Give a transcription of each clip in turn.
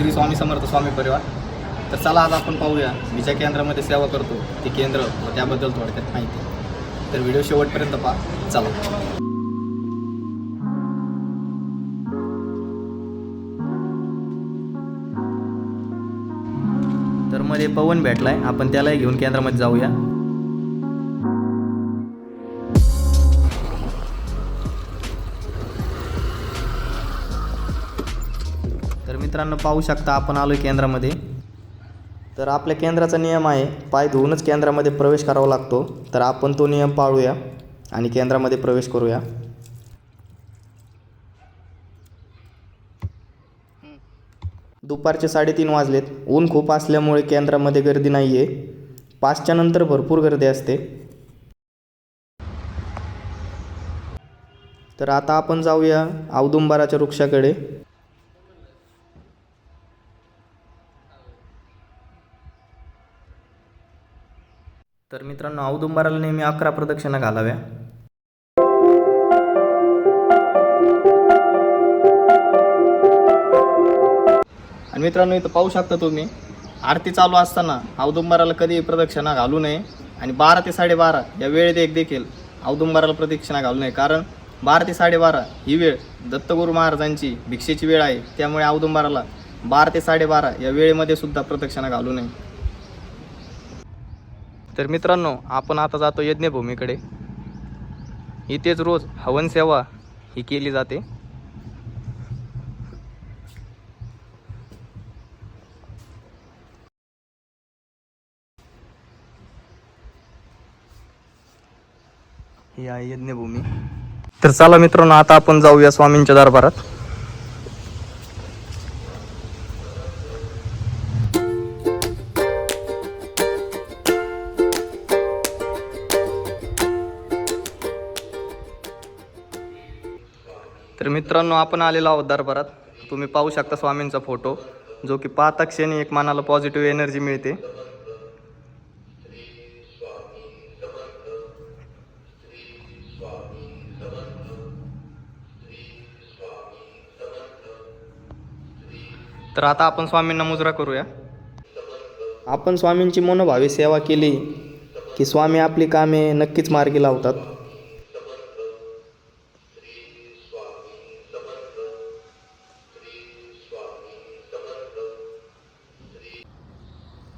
श्री स्वामी समर्थ स्वामी परिवार. तर चला आज आपण पाहूया मी ज्या केंद्रामध्ये सेवा करतो ते केंद्र व त्याबद्दल थोडक्यात माहिती. तर व्हिडिओ शेवटपर्यंत पहा चला. तर मध्ये पवन भेटलाय आपण त्यालाही घेऊन केंद्रामध्ये जाऊया. मित्रांनो पाहू शकता आपण आलो आहे केंद्रामध्ये. तर आपल्या केंद्राचा नियम आहे पाय धुवूनच केंद्रामध्ये प्रवेश करावा लागतो. तर आपण तो नियम पाळूया आणि केंद्रामध्ये प्रवेश करूया. दुपारचे साडेतीन वाजलेत. ऊन खूप असल्यामुळे केंद्रामध्ये गर्दी नाही आहे पाचच्या नंतर भरपूर गर्दी असते. तर आता आपण जाऊया औदुंबराच्या वृक्षाकडे. तर मित्रांनो औदुंबराला नेहमी अकरा प्रदक्षिणा घालाव्या. आणि मित्रांनो इथं पाहू शकता तुम्ही आरती चालू असताना औदुंबराला कधी प्रदक्षिणा घालू नये आणि बारा ते साडेबारा या वेळेत एक देखील औदुंबराला प्रदक्षिणा घालू नये. कारण बारा ते साडेबारा ही वेळ दत्तगुरू महाराजांची भिक्षेची वेळ आहे त्यामुळे औदुंबराला बारा ते साडेबारा या वेळेमध्ये सुद्धा प्रदक्षिणा घालू नये. तर मित्रांनो आपण आता जातो यज्ञभूमीकडे. इथेच रोज हवन सेवा ही केली जाते. ही आहे यज्ञभूमी. तर चला मित्रांनो आता आपण जाऊया स्वामींच्या दरबारात. तर मित्रांनो आपण आलेलो आहोत दरबारात. तुम्ही पाहू शकता स्वामींचा फोटो जो की पाहता क्षणी एक मनाला पॉझिटिव्ह एनर्जी मिळते. तर आता आपण स्वामींना मुजरा करूया. आपण स्वामींची मनोभावे सेवा केली की स्वामी आपली कामे नक्कीच मार्गी लावतात.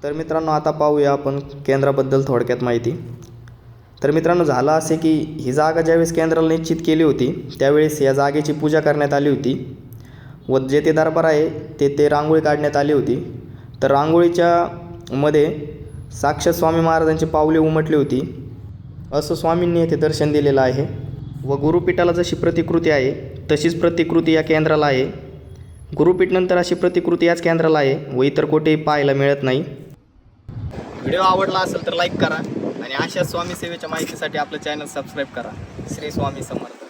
तर मित्रांनो आता पाहूया आपण केंद्राबद्दल थोडक्यात माहिती. तर मित्रांनो झालं असे की ही जागा ज्यावेळेस केंद्राला निश्चित केली होती त्यावेळेस या जागेची पूजा करण्यात आली होती. व जे ते दरबार आहे ते ते रांगोळी काढण्यात आली होती. तर रांगोळीच्या मध्ये साक्षात स्वामी महाराजांची पावले उमटली होती. असं स्वामींनी येथे दर्शन दिलेलं आहे. व गुरुपीठाला जशी प्रतिकृती आहे तशीच प्रतिकृती या केंद्राला आहे. गुरुपीठनंतर अशी प्रतिकृती याच केंद्राला आहे व इतर कुठेही पाहायला मिळत नाही. व्हिडिओ आवडला असेल तर लाईक करा आणि अशा स्वामी सेवेच्या माहितीसाठी आपलं चॅनल सबस्क्राईब करा. श्री स्वामी समर्थ.